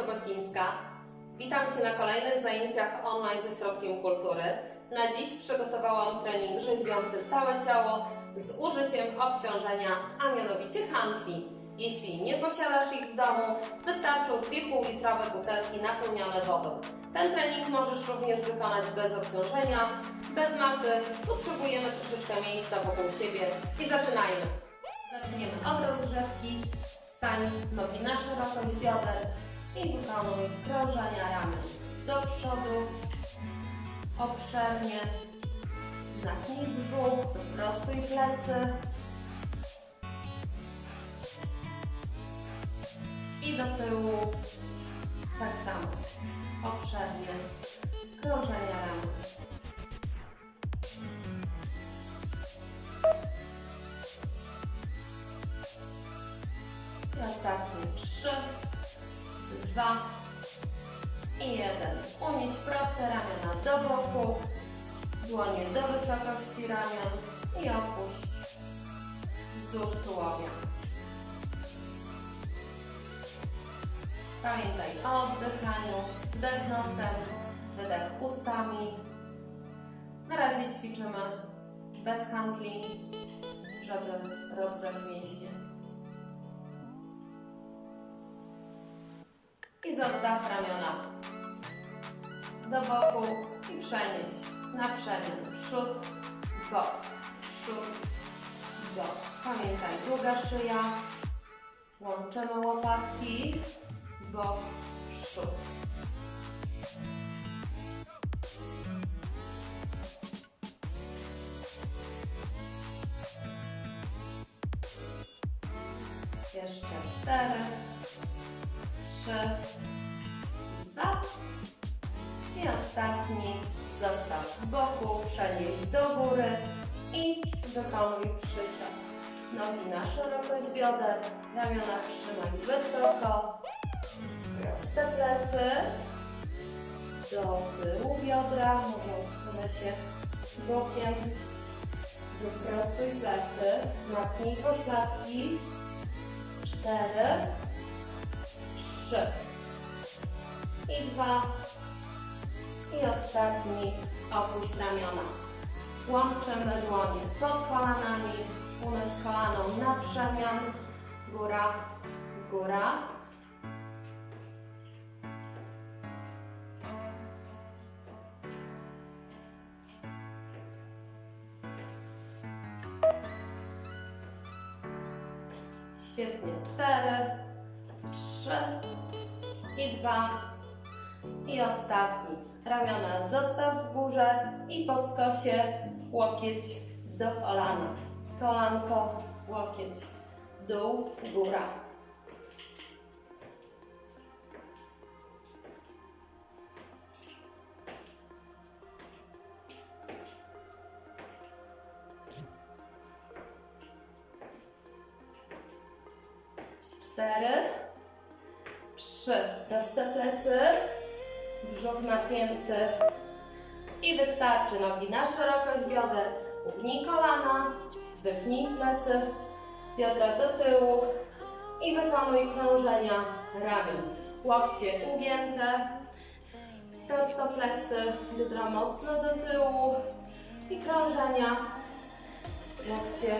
Sobocińska. Witam Cię na kolejnych zajęciach online ze Środkiem Kultury. Na dziś przygotowałam trening rzeźbiący całe ciało z użyciem obciążenia, a mianowicie handli. Jeśli nie posiadasz ich w domu, wystarczą 2,5 litrowe butelki napełnione wodą. Ten trening możesz również wykonać bez obciążenia, bez maty. Potrzebujemy troszeczkę miejsca wokół siebie i zaczynajmy. Zaczniemy od rozgrzewki. Stań nogi na szerokość bioder i wykonuj krążenia ramion do przodu, obszernie. Napnij brzuch, wyprostuj plecy. I do tyłu tak samo, obszernie. Krążenia ramion. I ostatnie trzy, dwa i jeden. Unieś proste ramiona do boku, dłonie do wysokości ramion i opuść wzdłuż tułowia. Pamiętaj o oddychaniu, wdech nosem, wydech ustami. Na razie ćwiczymy bez handli, żeby rozgrać mięśnie. I zostaw ramiona do boku i przenieś na przemian przód, bok, przód, bok. Pamiętaj, długa szyja, łączymy łopatki, bok, przód. Jeszcze cztery, trzy, dwa. I ostatni zostaw z boku, przenieś do góry i wykonuj przysiad. Nogi na szerokość bioder, ramiona trzymaj wysoko, proste plecy, do tyłu biodra, mogą odsunę się bokiem, wyprostuj plecy, napnij pośladki, cztery, trzy. I dwa. I ostatni. Opuść ramiona. Łączymy dłonie. Pod kolanami, unoś kolano na przemian, góra, góra. Świetnie, cztery, trzy i dwa i ostatni. Ramiona zostaw w górze i po skosie łokieć do kolana. Kolanko, łokieć, dół, góra. Cztery, trzy. Proste plecy, brzuch napięty i wystarczy. Nogi na szerokość bioder. Ugnij kolana, wypnij plecy, biodra do tyłu i wykonuj krążenia ramion. Łokcie ugięte, prosto plecy, biodra mocno do tyłu i krążenia. Łokcie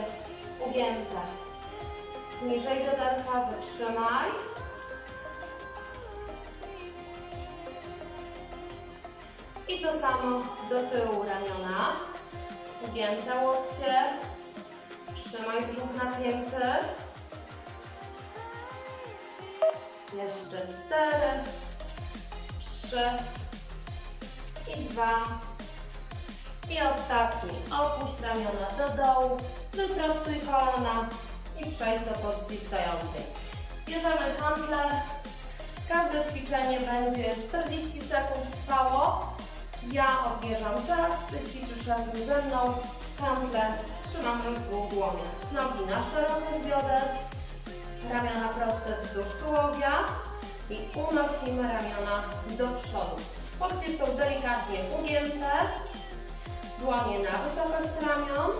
ugięte. Niżej bioderka, wytrzymaj. I to samo do tyłu ramiona. Ugięte łokcie. Trzymaj brzuch napięty. Jeszcze cztery, trzy i dwa. I ostatni. Opuść ramiona do dołu. Wyprostuj kolana i przejdź do pozycji stojącej. Bierzemy hantle. Każde ćwiczenie będzie 40 sekund trwało. Ja odmierzam czas, Ty ćwiczysz razem ze mną. Handle trzymamy w dwóch dłoniach. Nogi na szerokość bioder, ramiona proste wzdłuż tułowia i unosimy ramiona do przodu. Łokcie są delikatnie ugięte, dłonie na wysokość ramion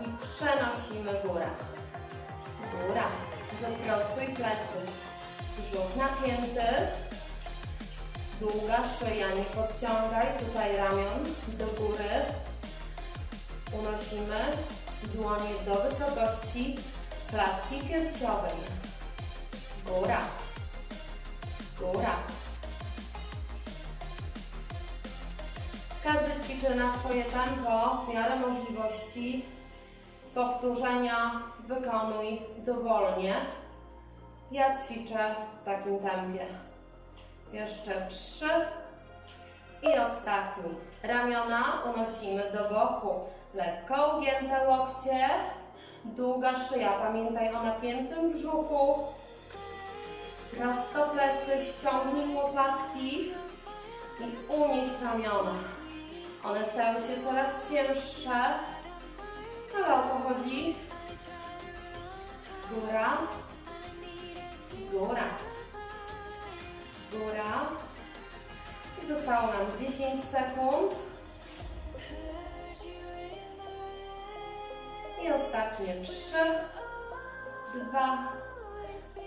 i przenosimy górę. Góra. Wyprostuj plecy. brzuch napięty. Długa szyja, nie podciągaj tutaj ramion do góry. Unosimy dłonie do wysokości klatki piersiowej. Góra, góra. Każdy ćwiczy na swoje tempo, w miarę możliwości. Powtórzenia wykonuj dowolnie. Ja ćwiczę w takim tempie. Jeszcze trzy. I ostatni. Ramiona unosimy do boku. Lekko ugięte łokcie. Długa szyja. Pamiętaj o napiętym brzuchu. Prosto plecy, ściągnij łopatki i unieś ramiona. One stają się coraz cięższe, ale o to chodzi. Góra, góra. 10 sekund. I ostatnie 3, 2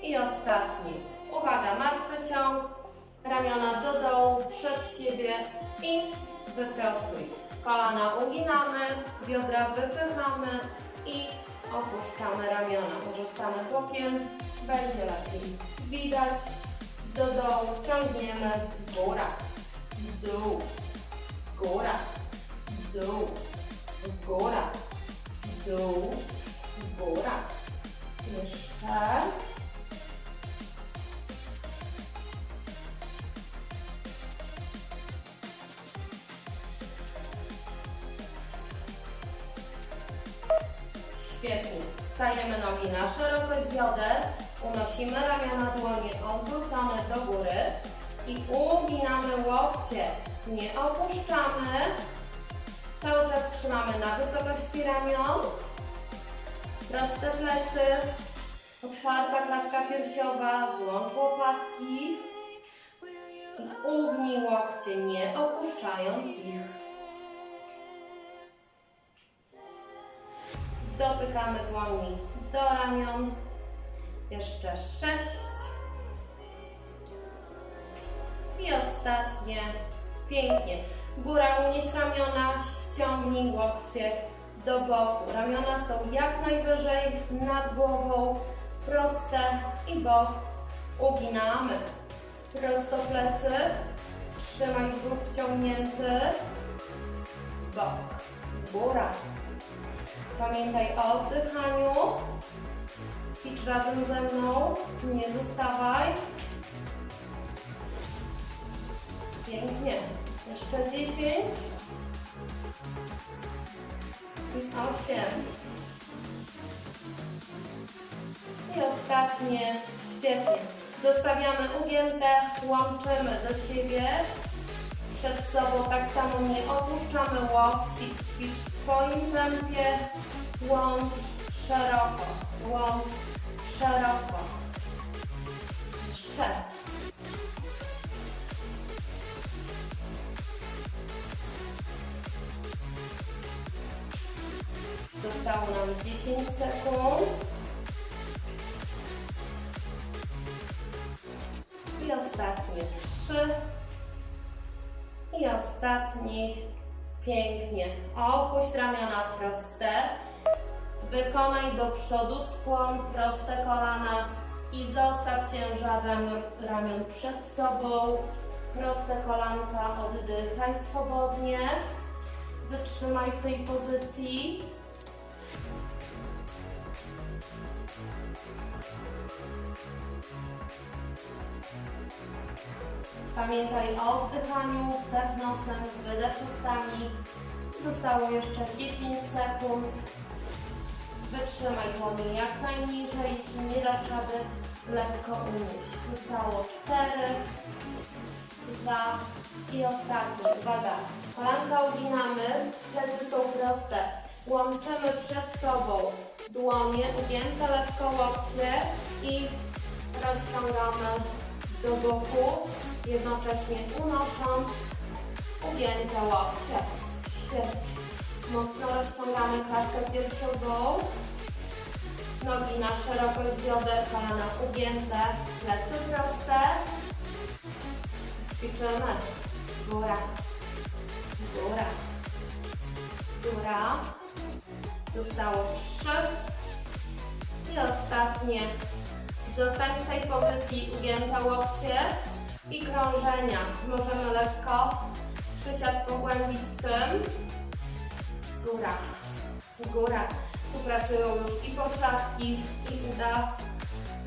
i ostatni. Uwaga, martwy ciąg, ramiona do dołu, przed siebie i wyprostuj. Kolana uginamy, biodra wypychamy i opuszczamy ramiona. Pozostamy bokiem, będzie lepiej. Widać, do dołu ciągniemy, góra, dół, góra, dół, góra, dół, góra. Jeszcze. Świetnie. Stajemy nogi na szerokość bioder, unosimy ramiona dłonie odwrócone do góry i uginamy łokcie. Nie opuszczamy. Cały czas trzymamy na wysokości ramion. Proste plecy. Otwarta klatka piersiowa, złącz łopatki. I ugnij łokcie, nie opuszczając ich. Dotykamy dłoni do ramion. Jeszcze sześć. I ostatnie. Pięknie. Góra unieś ramiona, ściągnij łokcie do boku. Ramiona są jak najwyżej nad głową. Proste i bok. Uginamy. Prosto plecy. Trzymaj brzuch wciągnięty. Bok. Góra. Pamiętaj o oddychaniu. Ćwicz razem ze mną. Nie zostawaj. Pięknie. Jeszcze 10. I 8. I ostatnie. Świetnie. Zostawiamy ugięte, łączymy do siebie. Przed sobą tak samo nie opuszczamy łokci. Ćwicz w swoim tempie. Łącz szeroko. Łącz szeroko. Jeszcze. Zostało nam 10 sekund. I ostatnie 3. I ostatni. Pięknie. Opuść ramiona proste. Wykonaj do przodu skłon, proste kolana i zostaw ciężar ramion, ramion przed sobą. Proste kolanka, oddychaj swobodnie. Wytrzymaj w tej pozycji. Pamiętaj o oddychaniu, wdech nosem, wydech ustami. Zostało jeszcze 10 sekund. Wytrzymaj dłonie jak najniżej, jeśli nie dasz rady, lekko unieść. Zostało 4, 2 i ostatni. Uwaga, kolanka uginamy, plecy są proste. Łączymy przed sobą dłonie, ugięte lekko łokcie i rozciągamy do boku, jednocześnie unosząc ugięte łokcie. Świetnie. Mocno rozciągamy klatkę piersiową. Nogi na szerokość bioder, kolana ugięte, plecy proste. Ćwiczymy. Góra, góra, góra. Zostało trzy. I ostatnie. Zostań w tej pozycji ugięte łokcie i krążenia. Możemy lekko przysiad pogłębić tym. Góra, góra. Tu pracują już i pośladki, i uda.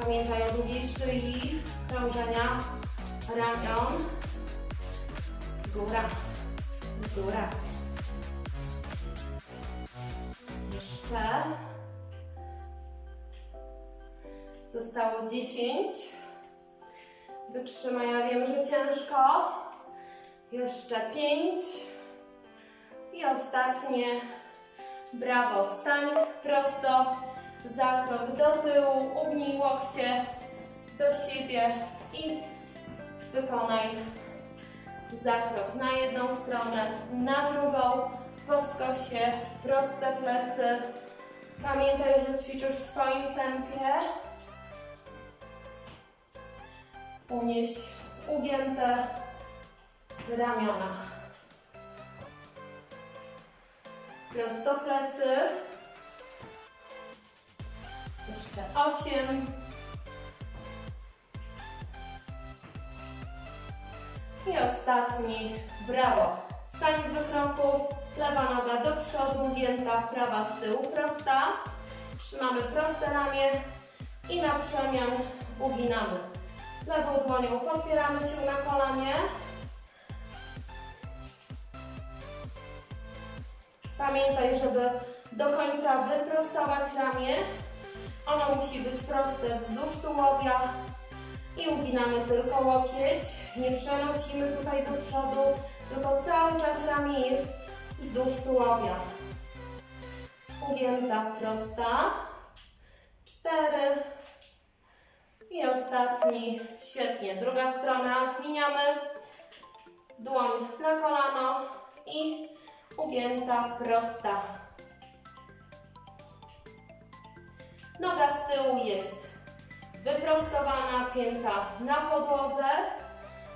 Pamiętaj o długiej szyi, krążenia ramion. Góra, góra. Jeszcze. Zostało 10. Wytrzymaj, ja wiem, że ciężko. Jeszcze 5. I ostatnie. Brawo, stań prosto, za krok do tyłu, ugnij łokcie do siebie i wykonaj zakrok na jedną stronę, na drugą, po skosie, proste plecy. Pamiętaj, że ćwiczysz w swoim tempie. Unieś ugięte ramiona. Prosto plecy. Jeszcze osiem. I ostatni. Brawo. Stań w wykroku. Lewa noga do przodu, ugięta, prawa z tyłu, prosta. Trzymamy proste ramię i na przemian uginamy. Lewą dłonią podpieramy się na kolanie. Pamiętaj, żeby do końca wyprostować ramię. Ono musi być proste wzdłuż tułowia i uginamy tylko łokieć. Nie przenosimy tutaj do przodu, tylko cały czas ramię jest wzdłuż tułowia. Ugięta, prosta. Cztery. I ostatni. Świetnie. Druga strona. Zmieniamy. Dłoń na kolano i ugięta, prosta. Noga z tyłu jest wyprostowana, pięta na podłodze,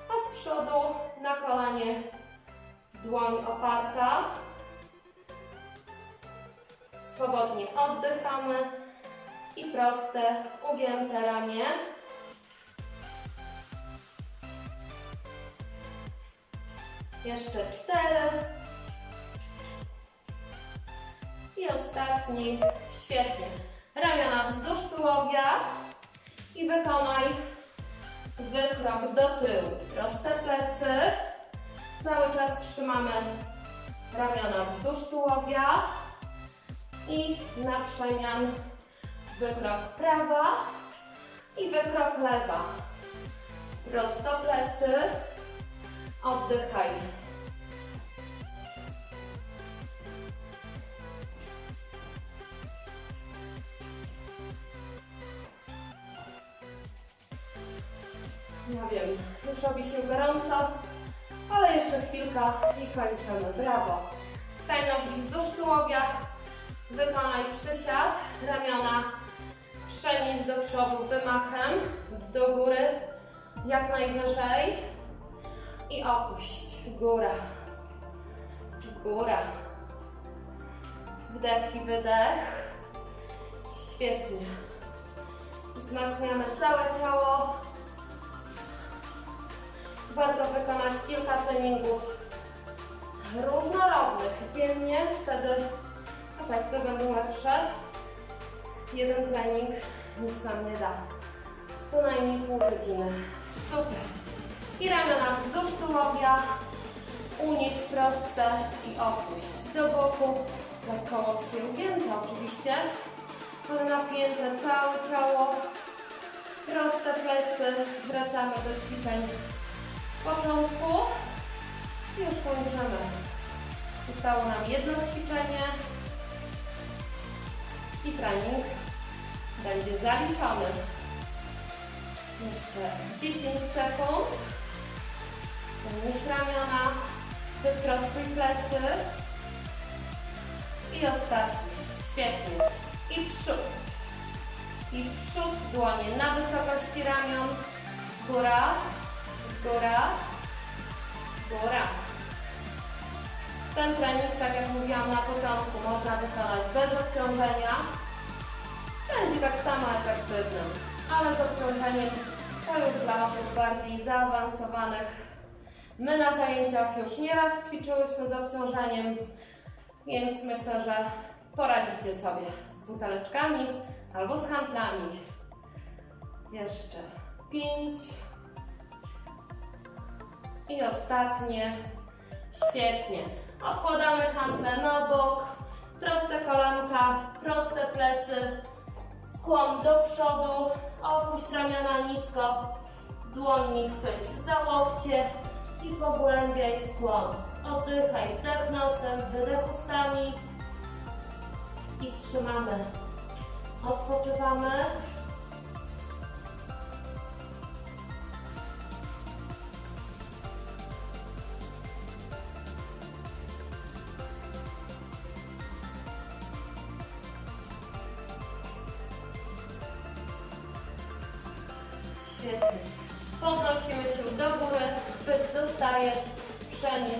a z przodu na kolanie dłoń oparta. Swobodnie oddychamy i proste, ugięte ramię. Jeszcze cztery. I ostatni. Świetnie. Ramiona wzdłuż tułowia i wykonaj wykrok do tyłu. Proste plecy. Cały czas trzymamy ramiona wzdłuż tułowia i na przemian wykrok prawa i wykrok lewa. Prosto plecy. Oddychaj. Ja wiem, już robi się gorąco, ale jeszcze chwilka i kończymy. Brawo. Stań nogi wzdłuż tułowia. Wykonaj przysiad. Ramiona przenieś do przodu wymachem, do góry, jak najwyżej. I opuść. Góra. Góra. Wdech i wydech. Świetnie. Wzmacniamy całe ciało. Warto wykonać kilka treningów różnorodnych dziennie, wtedy efekty będą lepsze. Jeden trening nic nam nie da. Co najmniej pół godziny. Super. I ramiona wzdłuż tułowia. Unieś proste i opuść do boku. Lekko łokcie ugięte oczywiście, ale napięte całe ciało. Proste plecy. Wracamy do ćwiczeń z początku. Już kończymy. Zostało nam jedno ćwiczenie i trening będzie zaliczony. Jeszcze 10 sekund. Podnieś ramiona, wyprostuj plecy. I ostatni. Świetnie. I przód. i przód, dłonie na wysokości ramion, góra, góra, góra. Ten trening, tak jak mówiłam na początku, można wykonać bez obciążenia. Będzie tak samo efektywny, ale z obciążeniem to już dla osób bardziej zaawansowanych. My na zajęciach już nieraz ćwiczyłyśmy z obciążeniem, więc myślę, że poradzicie sobie z buteleczkami albo z handlami. Jeszcze pięć. I ostatnie. Świetnie. Odkładamy handle na bok, proste kolanka, proste plecy, skłon do przodu, opuść ramiona nisko, dłońmi chwyć za łokcie i pogłębiaj skłon. Oddychaj, wdech nosem, wydech ustami i trzymamy. Odpoczywamy.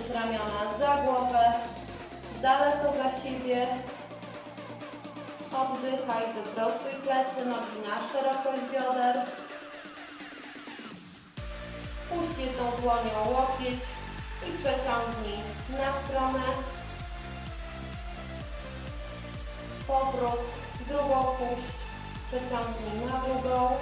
Przenieś ramiona za głowę, daleko za siebie. Oddychaj, wyprostuj plecy, nogi na szerokość bioder. Puść jedną dłonią łokieć i przeciągnij na stronę. Powrót, drugą puść, przeciągnij na drugą.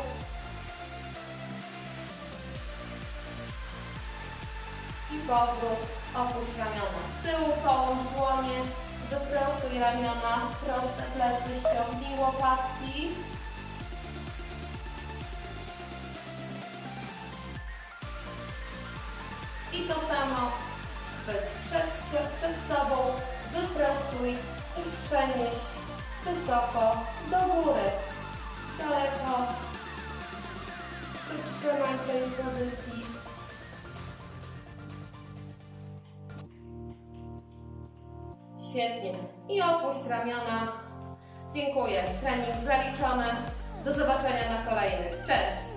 i powrót. Opuść ramiona z tyłu, połącz dłonie, wyprostuj ramiona, proste plecy, ściągnij łopatki. I to samo chwyć przed, przed sobą, wyprostuj i przenieś wysoko do góry. Daleko. Przytrzymaj tej pozycji. Świetnie. I opuść ramiona. Dziękuję. Trening zaliczony. Do zobaczenia na kolejnych. Cześć!